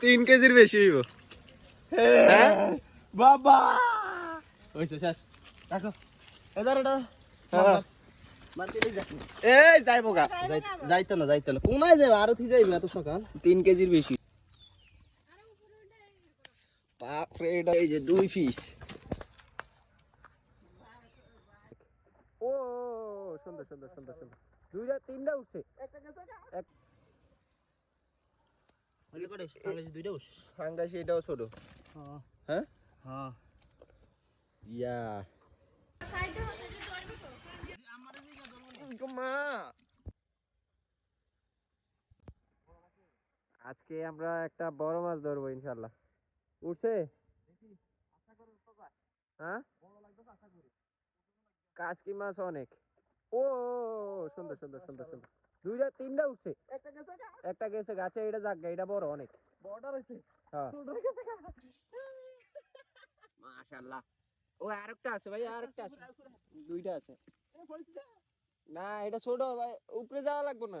তিন কেজির বেশি হইব। হ্যাঁ। বাবা! শেষ। হ্যাঁ। যাইবো গা। যাইতো না যাইতো না। কোনায় যাবে আরও যাইবে এত সকাল। তিন কেজির বেশি। বাপরে এটা এই যে দুই পিস ও সুন্দর সুন্দর সুন্দর সুন্দর। দুইটা তিনটা উঠছে। এক ফাঙ্গাসি এটাও ছোট। হ্যাঁ। ইয়া। আজকে আমরা একটা বড় মাছ ধরবো ইনশাল্লাহ উঠছে হ্যাঁ? কাজকি মাছ অনেক। ও সুন্দর সুন্দর সুন্দর সুন্দর। দুইটা তিনটা উঠছে একটা গেছে গাছে এটা যাক এটা বড় অনেক। হ্যাঁ। মাশাআল্লাহ। ও আরেকটা আছে ভাই আরেকটা আছে দুইটা আছে। না এটা ছোট ভাই উপরে যাওয়া লাগবে না।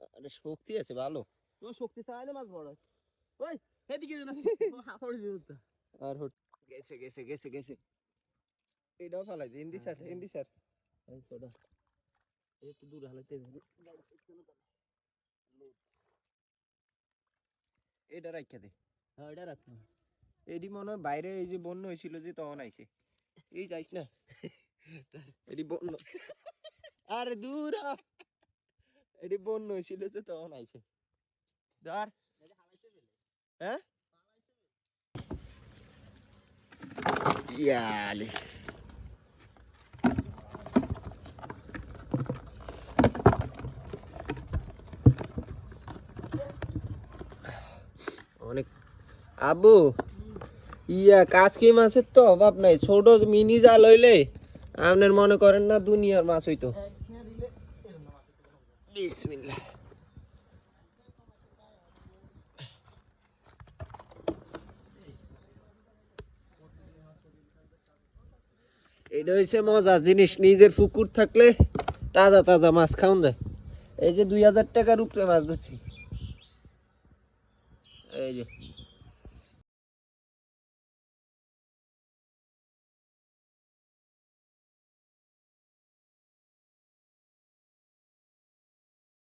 আরে শক্তি আছে ভালো। শক্তি চাইলে মাছ বড় ওই এদিকে যেন হাফড় আর হট গেছে গেছে গেছে গেছে। এটাও ফালাই দে স্যার স্যার। এই ছোটা। একটু দূরে হালাইতে এটা রাখা দে। হ্যাঁ এটা এডি মনে হয় বাইরে এই যে বন্য হয়েছিল যে তখন আইছে। এই যাইস না। এডি বন্য। আরে দূর এডি বন্য যে তখন আইছে। ধর। হ্যাঁ? ইয়ালি। অনেক। আবু ইয়া কাজকি মাছের তো অভাব নাই। ছোট মিনি জাল হইলে আপনার মনে করেন না দুনিয়ার মাছ হইতো। বিসমিল্লাহ এটা হইছে মজা, জিনিস নিজের পুকুর থাকলে তাজা তাজা মাছ খাওন যায়। এই যে দুই হাজার টাকার উপরে মাছ ধরছি। এই যে।